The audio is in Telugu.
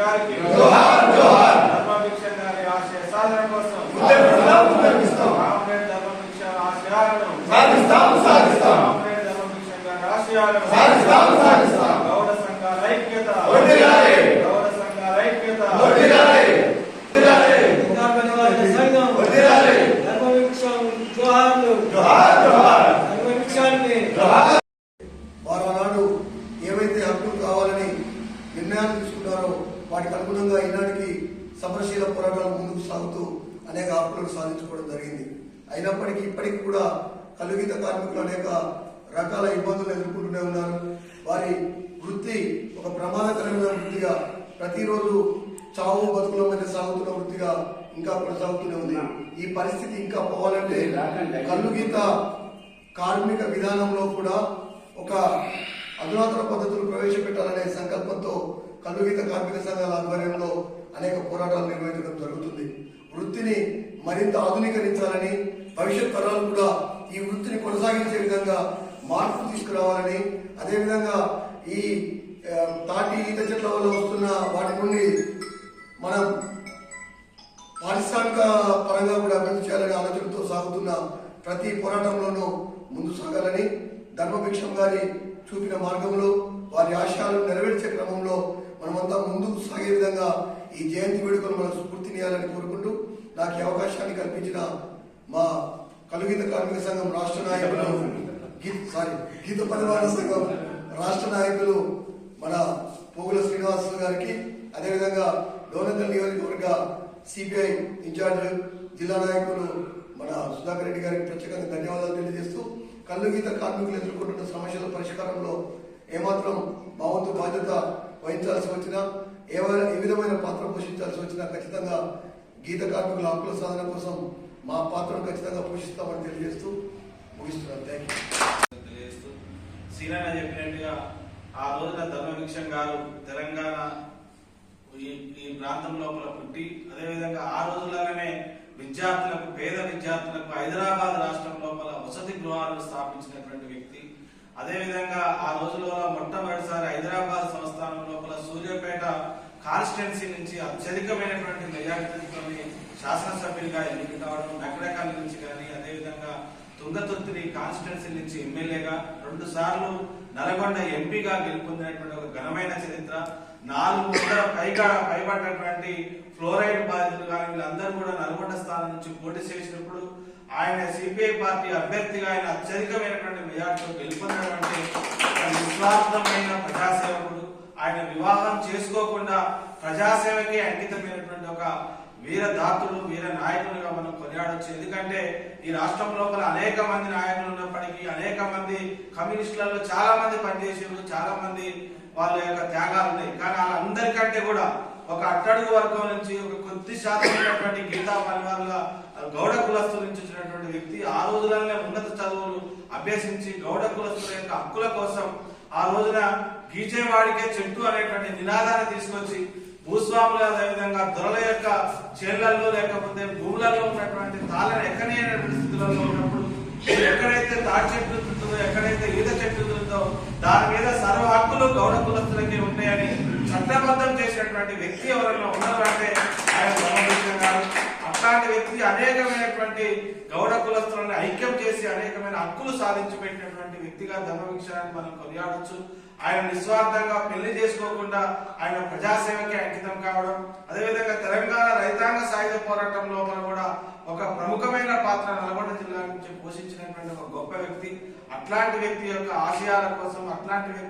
గారికి జోహార్ జోహార్. ధర్మభిక్ష గారి ఆశయ సాధన కోసం ఉద్యమిస్తాం ఉద్యమిస్తాం కామ్రేడ్ ధర్మభిక్ష ఆశయాలను సాధిస్తాం సాధిస్తాం. కామ్రేడ్ ధర్మభిక్ష గారి ఆశయాలను సాధిస్తాం సాధిస్తాం. గౌడ సంఘాల ఐక్యత ఒడ్డిగాలి గౌడ సంఘాల ఐక్యత ఒడ్డిగాలి ఒడ్డిగాలి ధర్మనివారణ సంఘం ఒడ్డిగాలి ధర్మభిక్ష జోహార్లు జోహార్ జోహార్. ధర్మభిక్షాన్ని జోహార్. ఈనాటికి సమరశీల పోరాటాలు ముందుకు సాగుతూ అనేక ఆపులను సాధించుకోవడం జరిగింది. అయినప్పటికీ ఇప్పటికి కూడా కలుగిత కార్మికులు అనేక రకాల ఇబ్బందులు ఎదుర్కొంటూనే ఉన్నారు. వారి వృత్తి ఒక ప్రమాదకరమైన వృత్తిగా ప్రతిరోజు చావు బతుకుల మధ్య సాగుతున్న వృత్తిగా ఇంకా కొనసాగుతూనే ఉంది. ఈ పరిస్థితి ఇంకా పోవాలంటే కల్లుగీత కార్మిక విధానంలో కూడా ఒక కలుగీత కార్మిక సంఘాల ఆధ్వర్యంలో అనేక పోరాటాలు నిర్వహించడం జరుగుతుంది. వృత్తిని మరింత ఆధునీకరించాలని భవిష్యత్ తరాలు కూడా ఈ వృత్తిని కొనసాగించే విధంగా మార్పు తీసుకురావాలని అదేవిధంగా ఈ తాటి ఈత చెట్ల వల్ల వస్తున్న వాటి నుండి మనం పారిశ్రామిక పరంగా కూడా అభివృద్ధి చేయాలనే ఆలోచనతో సాగుతున్న ప్రతి పోరాటంలోనూ ముందు సాగాలని ధర్మభిక్షం గారి చూపిన మార్గంలో వారి ఆశయాలను నెరవేర్చే క్రమంలో మనమంతా ముందుకు సాగే విధంగా ఈ జయంతి వేడుకలు మనం స్ఫూర్తినియాలని కోరుకుంటూ నాకు ఈ అవకాశాన్ని కల్పించిన మా కలుగిత కార్మిక సంఘం రాష్ట్ర నాయకులు సారీ గీత పరివార సంఘం రాష్ట్ర నాయకులు మన పోగుల శ్రీనివాస్ గారికి అదేవిధంగా డోనకల్ నియోజకవర్గ సిపిఐ ఇన్ఛార్జ్ జిల్లా నాయకులు మన సుధాకర్ రెడ్డి గారికి ప్రత్యేకంగా ధన్యవాదాలు తెలియజేస్తూ కళ్ళు గీత కార్మికులు ఎదుర్కొంటున్న సమస్యల పరిష్కారంలో ఏమాత్రం మా వంతు బాధ్యత వహించాల్సి వచ్చినా ఏ విధమైన పాత్ర పోషించాల్సి వచ్చినా ఖచ్చితంగా గీత కార్మికుల హక్కుల సాధన కోసం మా పాత్రను ఖచ్చితంగా పోషిస్తామని తెలియజేస్తూ ముగిస్తున్నాను. థ్యాంక్ యూ తెలియజేస్తూ చెప్పినట్టుగా ఆ రోజున ధర్మభిక్షం గారు తెలంగాణ ఈ ఈ ప్రాంతం లోపల పుట్టి అదేవిధంగా ఆ రోజుల్లోనే విద్యార్థులకు పేద విద్యార్థులకు హైదరాబాద్ రాష్ట్రం లోపల వసతి గృహాలను స్థాపించినటువంటి వ్యక్తి. అదేవిధంగా ఆ రోజుల్లో మొట్టమొదటిసారి హైదరాబాద్ సంస్థ కాన్స్టిట్యున్సీ నుంచి అత్యధికమైనటువంటి మెజార్టీతో శాసనసభ్యులుగా ఎన్నిక కావడం నకరకాల నుంచి కానీ అదేవిధంగా తుంగతుర్తిని కాన్స్టిట్యున్సీ నుంచి ఎమ్మెల్యేగా రెండు సార్లు నల్గొండ ఎంపీగా గెలుపొందినటువంటి ఒక ఘనమైన చరిత్ర నాలుగు వందల పైగా పైబడినటువంటి ఫ్లోరైడ్ బాధితులు కానీ వీళ్ళందరూ కూడా నల్గొండ స్థానం నుంచి పోటీ చేసినప్పుడు ఆయన సిపిఐ పార్టీ అభ్యర్థిగా ఆయన అత్యధికమైనటువంటి మెజార్టీతో గెలుపొందినటువంటి అంటే నిస్వార్థమైన ప్రజాసేవకుడు. ఆయన వివాహం చేసుకోకుండా ప్రజాసేవకి అంకితమైనటువంటి ఒక వీర దాతులు వీర నాయకులుగా మనం కొనియాడొచ్చు. ఎందుకంటే ఈ రాష్ట్రం లోపల అనేక మంది నాయకులు ఉన్నప్పటికీ అనేక మంది కమ్యూనిస్టులలో చాలా మంది పనిచేసారు చాలా మంది వాళ్ళ యొక్క త్యాగాలు ఉన్నాయి. కానీ వాళ్ళందరికంటే కూడా ఒక అట్టడుగు వర్గం నుంచి ఒక కొద్ది శాతం ఉన్నటువంటి గీతా పరివారుగా గౌడ కులస్తుల నుంచి వచ్చినటువంటి వ్యక్తి ఆ రోజులనే ఉన్నత చదువులు అభ్యసించి గౌడ కులస్తుల యొక్క హక్కుల కోసం ఆ రోజున గీచేవాడికే చెట్టు అనేటువంటి నినాదాన్ని తీసుకొచ్చి భూస్వాములు అదేవిధంగా దొరల యొక్క చేళ్ళలో లేకపోతే భూములలో ఉన్నటువంటి తాళను ఎక్కనేటువంటి స్థితిలో ఉన్నప్పుడు ఎక్కడైతే తాటి చెట్లు ఉంటుందో ఎక్కడైతే ఈత చెట్లు ఉంటుందో దాని మీద సర్వ హక్కులు గౌడ కులస్తులకి ఉంటాయని చట్టబద్ధం చేసినటువంటి వ్యక్తి ఎవరైనా ఉన్నారంటే వ్యక్తి అనేకమైనటువంటి గౌడ కులస్తులను ఐక్యం చేసి అనేకమైన హక్కులు సాధించి పెట్టినటువంటి వ్యక్తిగా ధర్మవిక్షాన్ని మనం కొనియాడచ్చు. ఆయన నిస్వార్థంగా పెళ్ళి చేసుకోకుండా ఆయన ప్రజాసేవకి అంకితం కావడం అదేవిధంగా తెలంగాణ రైతాంగ సాయుధ పోరాటం లోపల కూడా ఒక ప్రముఖమైన పాత్ర నల్గొండ జిల్లా నుంచి పోషించినటువంటి ఒక గొప్ప వ్యక్తి. అట్లాంటి వ్యక్తి యొక్క ఆశయాల కోసం అట్లాంటి వ్యక్తి